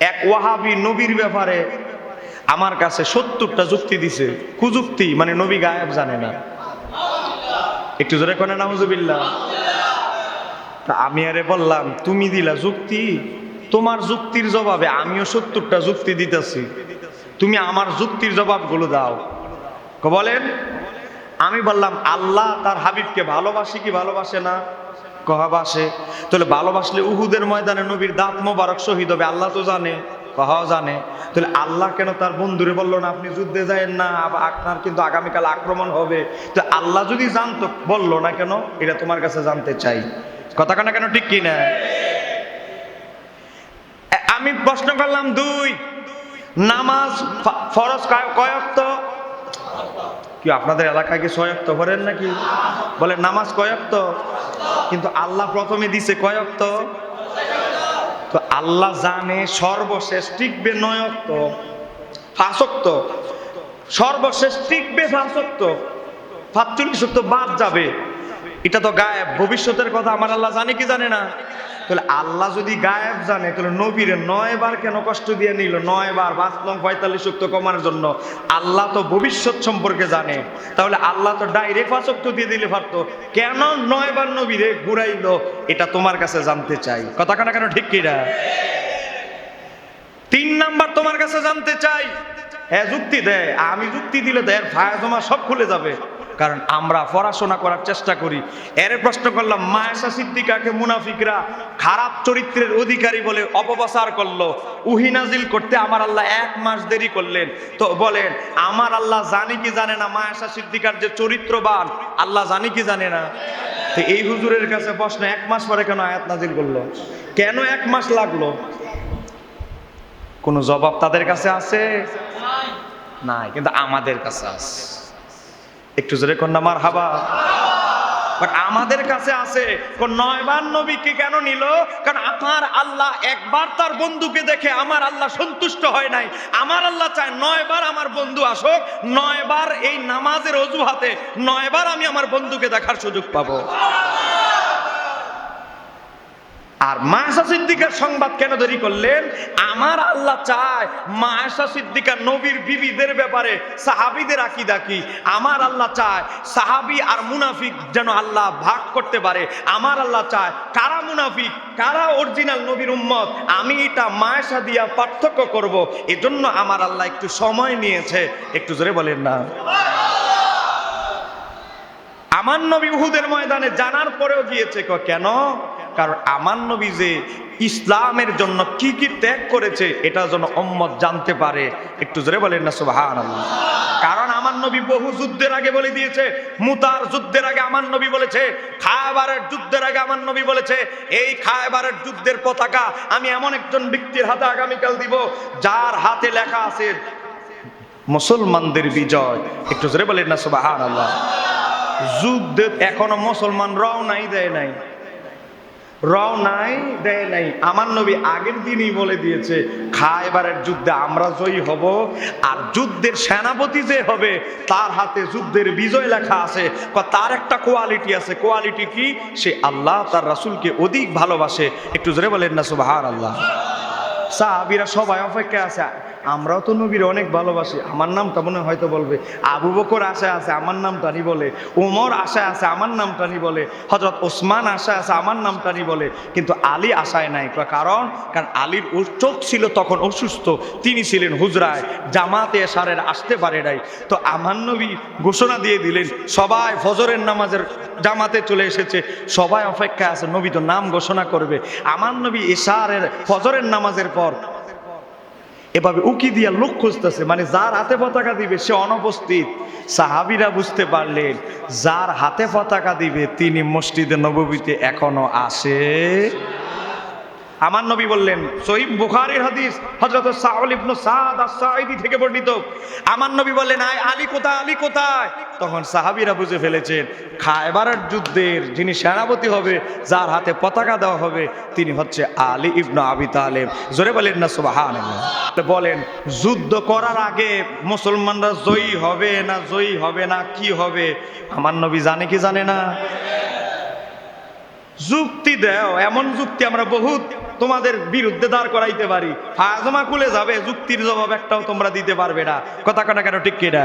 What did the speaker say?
এক ওয়াহাবি নবীর ব্যাপারে আমার কাছে সত্তরটা যুক্তি দিছে। কুযুক্তি মানে নবী গায়েব জানে না। একটু জোরে কোনে নামজুবিল্লাহ তা আমি আরে বললাম, তুমি দিলা যুক্তি, তোমার যুক্তির জবাবে আমিও সত্তরটা যুক্তি দিতেছি। তুমি আমার যুক্তির জবাবগুলো দাও। বলেন? আমি বললাম, আল্লাহ তার হাবিবকে ভালোবাসি কি ভালোবাসে না? কহাবাসে তাহলে ভালোবাসলে উহুদের ময়দানে নবীর দাঁত মোবারক শহীদ হবে, আল্লাহ তো জানে, কহাও জানে। তাহলে আল্লাহ কেন তার বন্ধুরে বলল না, আপনি যুদ্ধে যায়েন না আপনার কিন্তু আগামীকাল আক্রমণ হবে। তো আল্লাহ যদি জানতো, বলল না কেন, এটা তোমার কাছে জানতে চাই। কথা কেন কেন, ঠিক কিনা? আমি প্রশ্ন করলাম দুই। নামাজ ফরজ কয়- কয়ক্ত কি আপনাদের এলাকায় কি ছয়ক্ত করেন নাকি? বলে, নামাজ কয়ক্ত। কিন্তু আল্লাহ প্রথমে দিছে কয়ক্ত। তো আল্লাহ জানে সর্বশেষ টিকবে নয়ক্ত ফাঁসক্ত সর্বশেষ টিকবে ফাঁসক্ত তো বাদ যাবে। এটা তো গায়েব। ভবিষ্যতের কথা আমার আল্লাহ জানে কি জানে না? তাহলে আল্লাহ যদি গায়েব জানে, তাহলে নবীরে নয় বার কেন কষ্ট দিয়ে নিল? নয় বার, পাঁচ নং পঁয়তাল্লিশ শক্ত কমানোর জন্য। আল্লাহ তো ভবিষ্যৎ সম্পর্কে জানে। তাহলে আল্লাহ তো ডাইরেক্ট পাঁচক্ত দিয়ে দিলে পারতো। কেন নয় বার নবীরে ঘুরাইলো? এটা তোমার কাছে জানতে চাই। কথা কেন কেন ঠিক কিনা? তিন নাম্বার তোমার কাছে জানতে চাই। হ্যাঁ যুক্তি দেয় আমি যুক্তি দিলে দেয় ফায়া জমা সব খুলে যাবে। কারণ আমরা পড়াশোনা করার চেষ্টা করি। এর প্রশ্ন করলাম, মায়েশা সিদ্দিকাকে মুনাফিকরা খারাপ চরিত্রের অধিকারী বলে অপপ্রচার করল। উহিনাজিল করতে আমার আল্লাহ এক মাস দেরি করলেন। তো বলেন, আমার আল্লাহ জানি কি জানে না মায়েশা সিদ্দিকার যে চরিত্রবান? আল্লাহ জানি কি জানে না? তো এই হুজুরের কাছে প্রশ্ন, এক মাস পরে কেন আয়াত নাজিল করল? কেন এক মাস লাগল? কোনো জবাব তাদের কাছে আছে? নাই। কিন্তু আমাদের কাছে আছে। একটু জোরে কন্যা মার হাবা আমাদের কাছে আছে, কোন নয়বার নবীকে কেন নিল? কারণ আমার আল্লাহ একবার তার বন্ধুকে দেখে আমার আল্লাহ সন্তুষ্ট হয় নাই। আমার আল্লাহ চায় নয়বার আমার বন্ধু আসুক, নয়বার এই নামাজের অজুহাতে, নয়বার আমি আমার বন্ধুকে দেখার সুযোগ পাবো। আর মায়াসা সিদ্দিকার সংবাদ কেন দেরি করলেন? আমার আল্লাহ চায় মায়াসা সিদ্দিকার নবীর বিবিদের ব্যাপারে সাহাবিদের আকিদা কি? আমার আল্লাহ চায় সাহাবি আর মুনাফিক যেন আল্লাহ ভাগ করতে পারে। আমার আল্লাহ চায় কারা মুনাফিক? কারা অরিজিনাল নবীর উম্মত? আমি এটা মায়াসা দিয়া পার্থক্য করব। এজন্য আমার আল্লাহ একটু সময় নিয়েছে। একটু জোরে বলেন না। আমার নবী উহুদের ময়দানে জানার পরেও গিয়েছে কেন? কারণ আমার নবী যে ইসলামের জন্য কি কি ত্যাগ করেছে, এটা যেন অম্মত জানতে পারে। একটু জোরে বলেন না সুবাহান কারণ আমার নবী বহু যুদ্ধের আগে বলে দিয়েছে, মুতার যুদ্ধের আগে আমার নবী বলেছে, খায়বারের যুদ্ধের আগে আমার নবী বলেছে, এই খায়বারের যুদ্ধের পতাকা আমি এমন একজন ব্যক্তির হাতে আগামীকাল দিব, যার হাতে লেখা আছে, মুসলমানদের বিজয়। একটু জোরে বলেন না আল্লাহ যুদ্ধে এখনও মুসলমান রও নাই দেয় নাই। রও নাই, দেয় নাই। আমার নবী আগের দিনই বলে দিয়েছে খায়বারের যুদ্ধে আমরা জয়ী হব, আর যুদ্ধের সেনাপতি যে হবে, তার হাতে যুদ্ধের বিজয় লেখা আছে। ক- তার একটা কোয়ালিটি আছে। কোয়ালিটি কি? সে আল্লাহ তার রাসুলকে অধিক ভালোবাসে। একটু জোরে বলেন না সুবহান আল্লাহ সাহাবিরা সবাই অপেক্ষা আছে। আমরাও তো নবীর অনেক ভালোবাসি। আমার নামটা মনে হয়তো বলবে, আবু বকর আশায় আছে, আমার নাম নি বলে ওমর আশায় আছে, আমার নামটা নি বলে হজরত ওসমান আশায় আছে, আমার নাম নি বলে, কিন্তু আলী আশায় নাই। কারণ কারণ আলীর চোখ ছিল তখন অসুস্থ, তিনি ছিলেন হুজরায়, জামাতে সারের আসতে পারে নাই। তো আমার নবী ঘোষণা দিয়ে দিলেন, সবাই ফজরের নামাজের জামাতে চলে এসেছে, সবাই অপেক্ষায় আছে, নবী তো নাম ঘোষণা করবে। আমার নবী এশারের ফজরের নামাজের পর এভাবে উকি দিয়া লোক খুঁজতেছে মানে যার হাতে পতাকা দিবে সে অনুপস্থিত। সাহাবিরা বুঝতে পারলেন, যার হাতে পতাকা দিবে তিনি মসজিদে নববীতে এখনও আসে আমার নবী বললেন সহিব বুখারীর হাদিস, হযরত সাউল সাদ আস-সাঈদি থেকে বর্ণিত। আমার নবী বললেন, আয় আলী কোথায় আলী কোথায়? তখন সাহাবিরা বুঝে ফেলেছেন খায়বারের যুদ্ধের যিনি সেনাপতি হবে, যার হাতে পতাকা দেওয়া হবে, তিনি হচ্ছে আলী ইবনে আবি তালেব। জোরে বলেন না, সুবহানাল্লাহ। তো বলেন, যুদ্ধ করার আগে মুসলমানরা জয়ী হবে না, জয়ী হবে না, কি হবে? আমার নবী জানে কি জানে না? যুক্তি দেও, এমন যুক্তি আমরা বহুত তোমাদের বিরুদ্ধে দাঁড় করাইতে পারি। ফাজমা খুলে যাবে, যুক্তির জবাব একটাও তোমরা দিতে পারবে না। কথা কটা কেন ঠিক কিনা?